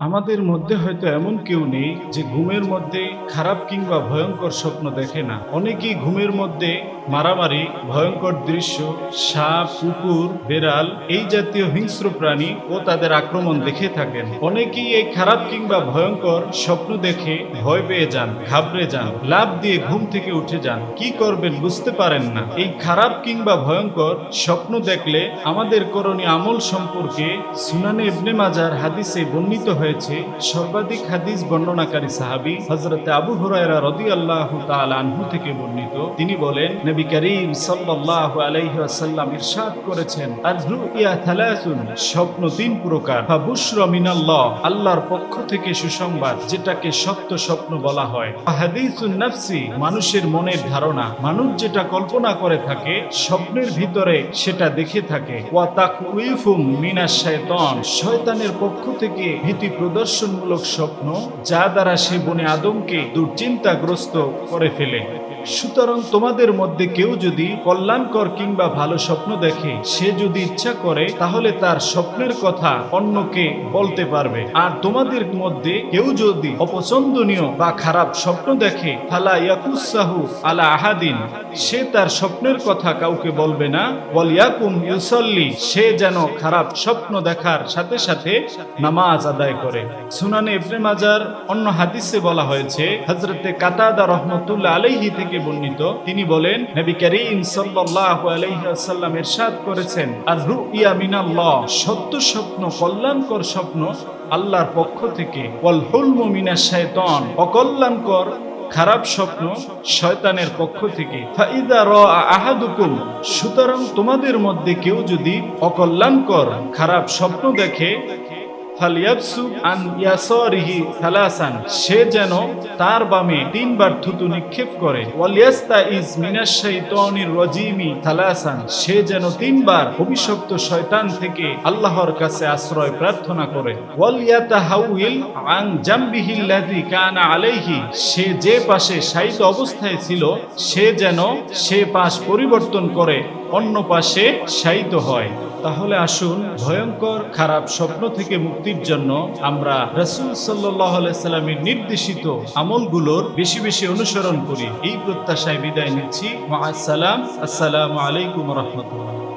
আমাদের মধ্যে হয়তো এমন কেউ নেই যে ঘুমের মধ্যে খারাপ কিংবা ভয়ঙ্কর স্বপ্ন দেখে না। অনেকেই ঘুমের মধ্যে মারামারি, ভয়ঙ্কর দৃশ্য, সাপ, কুকুর, বেড়াল এই জাতীয় হিংস্র প্রাণী ও তাদের আক্রমণ দেখে থাকেন। অনেকেই এই খারাপ কিংবা ভয়ঙ্কর স্বপ্ন দেখে ভয় পেয়ে যান, ঘাবড়ে যান লাভ দিয়ে ঘুম থেকে উঠে যান। কি করবেন বুঝতে পারেন না। এই খারাপ কিংবা ভয়ঙ্কর স্বপ্ন দেখলে আমাদের করণীয় আমল সম্পর্কে সুনানে ইবনে মাজার হাদিসে বর্ণিত হয়েছে। সর্বাধিক হাদিস বর্ণনাকারী সাহাবী হযরতে আবু হুরায়রা রদি আল্লাহ আনহু থেকে বর্ণিত। তিনি বলেন নবী করিম সাল্লাল্লাহু আলাইহি ওয়াসাল্লাম ইরশাদ করেছেন থালাসুন স্বপ্ন তিন প্রকার। মিনাল্লাহ, আল্লাহর পক্ষ থেকে সুসংবাদ, যেটাকে সত্য স্বপ্ন বলা হয়। হাদিসুন নাফসি, মানুষের মনের ধারণা। মানুষ যেটা কল্পনা করে থাকে, স্বপ্নের ভিতরে সেটা দেখে থাকে। ওয়া মিনাশ শাইতান, শয়তানের পক্ষ থেকে ভীতি প্রদর্শনমূলক স্বপ্ন, যা দ্বারা সে বনে আদমকে দুশ্চিন্তাগ্রস্ত করে ফেলে। সুতরাং তোমাদের মধ্যে কেউ যদি কল্যাণকর কিংবা ভালো স্বপ্ন দেখে, সে যদি ইচ্ছা করে, তাহলে তার স্বপ্নের কথা অন্যকে বলতে পারবে। আর তোমাদের মধ্যে কেউ যদি অপছন্দনীয় বা খারাপ স্বপ্ন দেখে, ফালা ইয়াকুসাহু আলা আহাদিন, সে তার স্বপ্নের কথা কাউকে বলবে না। বল ইয়াকুম ইউসল্লি, সে যেন খারাপ স্বপ্ন দেখার সাথে সাথে নামাজ আদায় করে। সুনানে ইবনে মাজার অন্য হাদিসে বলা হয়েছে, হযরতে কাতাদা রহমতুল্লাহ আলাইহি থেকে বর্ণিত, তিনি বলেন আল্লাহর পক্ষ থেকে। অকল্যাণকর, খারাপ স্বপ্ন শয়তানের পক্ষ থেকে। সুতরাং তোমাদের মধ্যে কেউ যদি অকল্যাণকর, খারাপ স্বপ্ন দেখে সে যেন তার বামে তিনবার থুতু নিক্ষেপ করে। সে যেন তিনবার অভিশপ্ত শয়তান থেকে আল্লাহর কাছে আশ্রয় প্রার্থনা করে। সে যে পাশে শায়িত অবস্থায় ছিল, সে যেন সে পাশ পরিবর্তন করে অন্য পাশে শায়িত হয়। তাহলে আসুন ভয়ঙ্কর খারাপ স্বপ্ন থেকে মুক্তির জন্য আমরা রসুল সাল্লামের নির্দেশিত আমলগুলোর বেশি বেশি অনুসরণ করি। এই প্রত্যাশায় বিদায় নিচ্ছি। আসসালাম। আসসালামু আলাইকুম রহমতুল্লাহ।